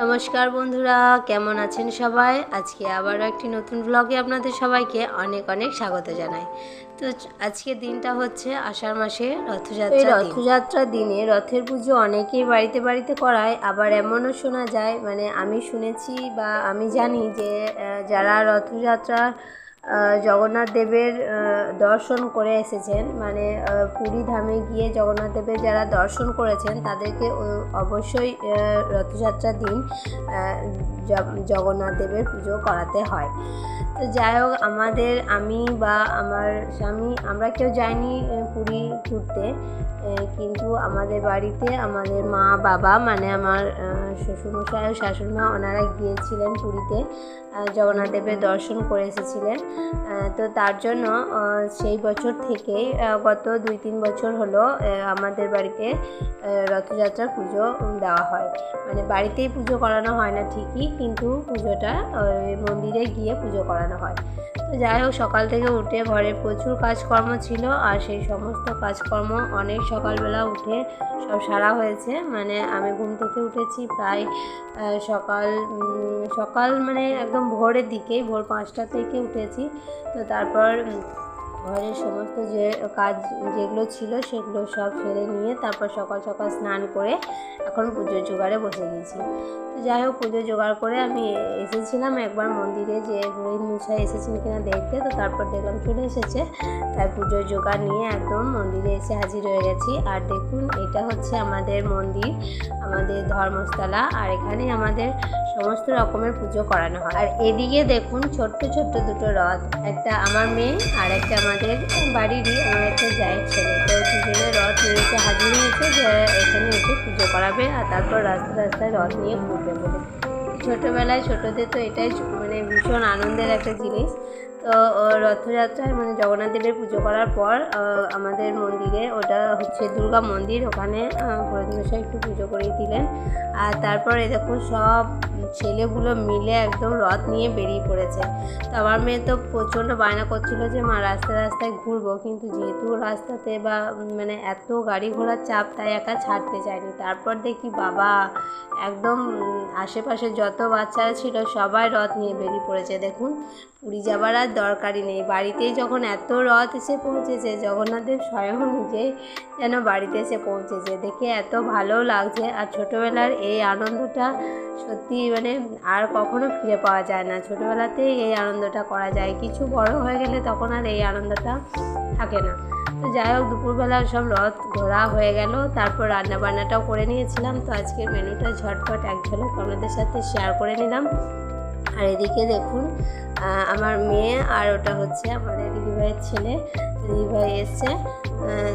নমস্কার বন্ধুরা কেমন আছেন সবাই? আজকে আবারও একটি নতুন ব্লগে আপনাদের সবাইকে অনেক অনেক স্বাগত জানাই। তো আজকে আজকের দিনটা হচ্ছে আষাঢ় মাসে রথযাত্রা রথযাত্রার দিনে। রথের পুজো অনেকেই বাড়িতে বাড়িতে করায় আবার এমনও শোনা যায় মানে আমি শুনেছি বা আমি জানি যে যারা রথযাত্রার আহ, জগন্নাথ দেবের দর্শন করে এসেছেন। মানে পুরী ধামে গিয়ে জগন্নাথ দেবের যারা দর্শন করেছেন, তাদেরকে অবশ্যই রথযাত্রার দিন জগন্নাথ দেবের পুজো করাতে হয়। তো যাই হোক, আমাদের, আমি বা আমার স্বামী, আমরা কেউ যাইনি পুরী ঘুরতে কিন্তু আমাদের বাড়িতে আমাদের মা, বাবা মানে আমার শ্বশুরমশাই ও শাশুড়িমা ওনারা গিয়েছিলেন পুরীতে জগন্নাথ দেবের দর্শন করে এসেছিলেন। তো তার জন্য সেই বছর থেকে গত দুই তিন বছর হলো আমাদের বাড়িতে রথযাত্রার পুজো দেওয়া হয়। মানে বাড়িতেই পুজো করানো হয় না ঠিকই, কিন্তু পুজোটা মন্দিরে গিয়ে পুজো করানো হয়। তো যাই হোক, সকাল থেকে উঠে ঘরে প্রচুর কাজকর্ম ছিল আর সেই সমস্ত কাজকর্ম অনেক সকালবেলা উঠে সব সারা হয়েছে। মানে আমি ঘুম থেকে উঠেছি প্রায় সকাল সকাল মানে একদম ভোরের দিকেই, ভোর পাঁচটা থেকে উঠেছি। তো তারপর ঘরের সমস্ত যে কাজ যেগুলো ছিল সেগুলো সব সেরে নিয়ে তারপর সকাল সকাল স্নান করে এখন পুজোর জোগাড়ে বসে গেছি। তো যাই হোক, পুজো জোগাড় করে আমি এসেছিলাম একবার মন্দিরে যে পুরোহিত মশাই এসেছেন কিনা দেখতে। তো তারপর দেখলাম চলে এসেছে। তাই পুজোর জোগাড় নিয়ে একদম মন্দিরে এসে হাজির হয়ে গেছি। আর দেখুন, এটা হচ্ছে আমাদের মন্দির, আমাদের ধর্মস্থলা। আর এখানে আমাদের সমস্ত রকমের পুজো করানো হয়। আর এদিকে দেখুন, ছোট্ট ছোট্ট দুটো রথ। একটা আমার মেয়ে আর একটা আমাদের বাড়িরই আমার একটা জায়ের ছেলে। তো দুজনে রথ নিয়ে এসে হাজির হয়েছে যে এখানে এসে পুজো করাবে আর তারপর রাস্তা রাস্তায় রথ নিয়ে ঘুরবে বলে। ছোটোবেলায় ছোটোদের তো এটাই মানে ভীষণ আনন্দের একটা জিনিস। তো রথযাত্রায় মানে জগন্নাথ দেবের পুজো করার পর আমাদের মন্দিরে ওটা হচ্ছে দুর্গা মন্দির, ওখানে মশাই একটু পুজো করিয়ে দিলেন। আর তারপরে দেখুন সব ছেলেগুলো মিলে একদম রথ নিয়ে বেরিয়ে পড়েছে। তো আমার মেয়ে তো প্রচণ্ড বায়না করছিল যে, মা, রাস্তায় রাস্তায় ঘুরবো। কিন্তু যেহেতু রাস্তাতে বা মানে এত গাড়ি ঘোড়ার চাপ, তাই একা ছাড়তে চায়নি। তারপর দেখি বাবা একদম আশেপাশে যত বাচ্চারা ছিল সবাই রথ নিয়ে বেরিয়ে পড়েছে। দেখুন, পুরী যাবার আর দরকারই নেই। বাড়িতেই যখন এত রথ এসে পৌঁছেছে জগন্নাথদেব স্বয়ং নিজেই যেন বাড়িতে এসে পৌঁছেছে। দেখে এত ভালো লাগছে আর ছোটোবেলার এই আনন্দটা সত্যি মানে আর কখনো ফিরে পাওয়া যায় না। ছোটোবেলাতেই এই আনন্দটা করা যায়। কিছু বড় হয়ে গেলে তখন আর এই আনন্দটা থাকে না। তো যাই হোক, দুপুরবেলা সব রথ ঘোরা হয়ে গেল। তারপর রান্না বান্নাটাও করে নিয়েছিলাম। তো আজকের মেনুটা ঝটপট এক ঝলক আপনাদের সাথে শেয়ার করে নিলাম। আর এদিকে দেখুন আমার মেয়ে আর ওটা হচ্ছে আমাদের দিদিভাইয়ের ছেলে। দিদিভাই এসছে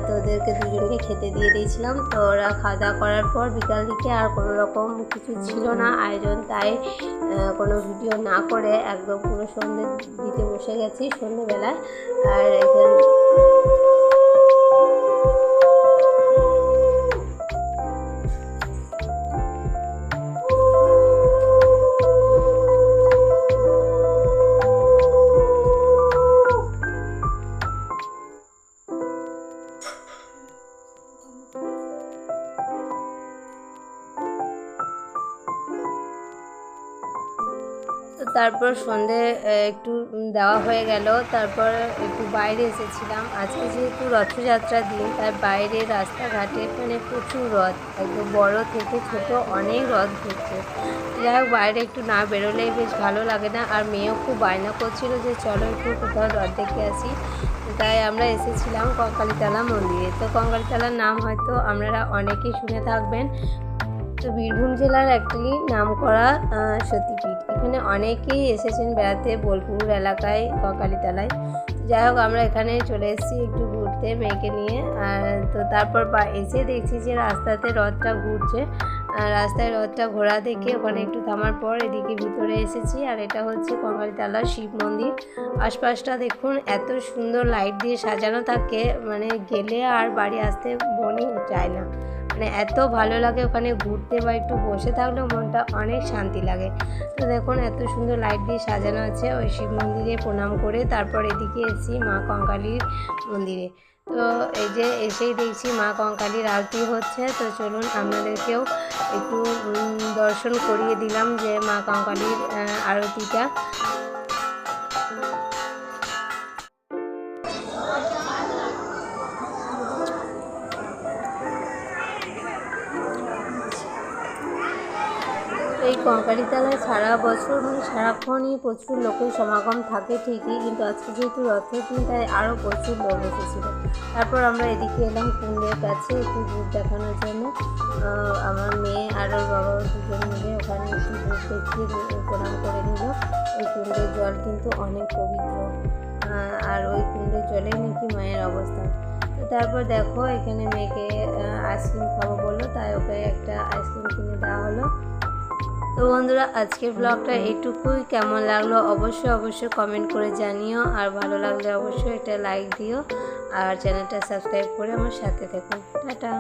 তো ওদেরকে দুজনকে খেতে দিয়ে দিয়েছিলাম। তো ওরা খাওয়া দাওয়া করার পর বিকাল দিকে আর কোনো রকম কিছু ছিল না। আয়োজন তাই কোনো ভিডিও না করে একদম পুরো সন্ধ্যে দিতে বসে গেছি সন্ধ্যেবেলায় আর এখানে তারপর সন্ধে একটু দেওয়া হয়ে গেল। তারপর একটু বাইরে এসেছিলাম। আজকে যেহেতু রথযাত্রার দিন, তাই বাইরে রাস্তাঘাটে মানে প্রচুর রথ, একদম বড় থেকে ছোট অনেক রথ ঘুরছে। যাই হোক, বাইরে একটু না বেরোলেই বেশ ভালো লাগে না। আর মেয়েও খুব বায়না করছিল যে চলো একটু কোথাও রথ দেখে আসি। তাই আমরা এসেছিলাম কঙ্কালীতলা মন্দিরে। তো কঙ্কালীতলার নাম হয়তো আপনারা অনেকেই শুনে থাকবেন। তো বীরভূম জেলার একটি নামকরা আহ, সতীপীঠ। এখানে অনেকেই এসেছেন বেড়াতে বোলপুর এলাকায় ককালীতলায়। যাই হোক আমরা এখানে চলে এসেছি একটু ঘুরতে মেয়েকে নিয়ে। আর তো তারপর এসে দেখছি যে রাস্তাতে রথটা ঘুরছে। রাস্তায় রথটা ঘোরা দেখে ওখানে একটু থামার পর এদিকে ভিতরে এসেছি। আর এটা হচ্ছে কঙ্কালীতলা শিব মন্দির। আশপাশটা দেখুন এত সুন্দর লাইট দিয়ে সাজানো থাকে। মানে গেলে আর বাড়ি আসতে মনই চায় না। মানে এত ভালো লাগে ওখানে ঘুরতে বা একটু বসে থাকলেও মনটা অনেক শান্তি লাগে। তো দেখুন এত সুন্দর লাইট দিয়ে সাজানো আছে ওই শিব মন্দিরে প্রণাম করে তারপর এদিকে এসেছি মা কঙ্কালীর মন্দিরে। তো এই যে এসেই দেখছি মা কঙ্কালীর আরতি হচ্ছে, তো চলুন আপনাদেরকেও একটু দর্শন করিয়ে দিলাম যে মা কঙ্কালীর আরতিটা। এই কঙ্কালীতলায় সারা বছর মানে সারাক্ষণই প্রচুর লোকের সমাগম থাকে ঠিকই, কিন্তু আজকে যেহেতু রথের দিন তাই আরও প্রচুর লোক এসেছিল। তারপর আমরা এদিকে এলাম কুণ্ডের কাছে একটু দুধ দেখানোর জন্য। আমার মেয়ে আর ওর বাবা দুজন মিলে ওখানে একটু দুধ দেখিয়ে প্রণাম করে নিল। ওই কুণ্ডের জল কিন্তু অনেক পবিত্র। আর ওই কুণ্ডের জলেই নাকি মায়ের অবস্থা। তো তারপর দেখো এখানে মেয়েকে আইসক্রিম খাব বলল, তাই ওকে একটা আইসক্রিম কিনে দেওয়া হলো। তো বন্ধুরা, আজকের ব্লগটা এইটুকুই। কেমন লাগল অবশ্যই অবশ্যই কমেন্ট করে জানিও। আর ভালো লাগলে অবশ্যই এটা লাইক দিও। আর চ্যানেলটা সাবস্ক্রাইব করে আমার সাথে থেকো। টাটা।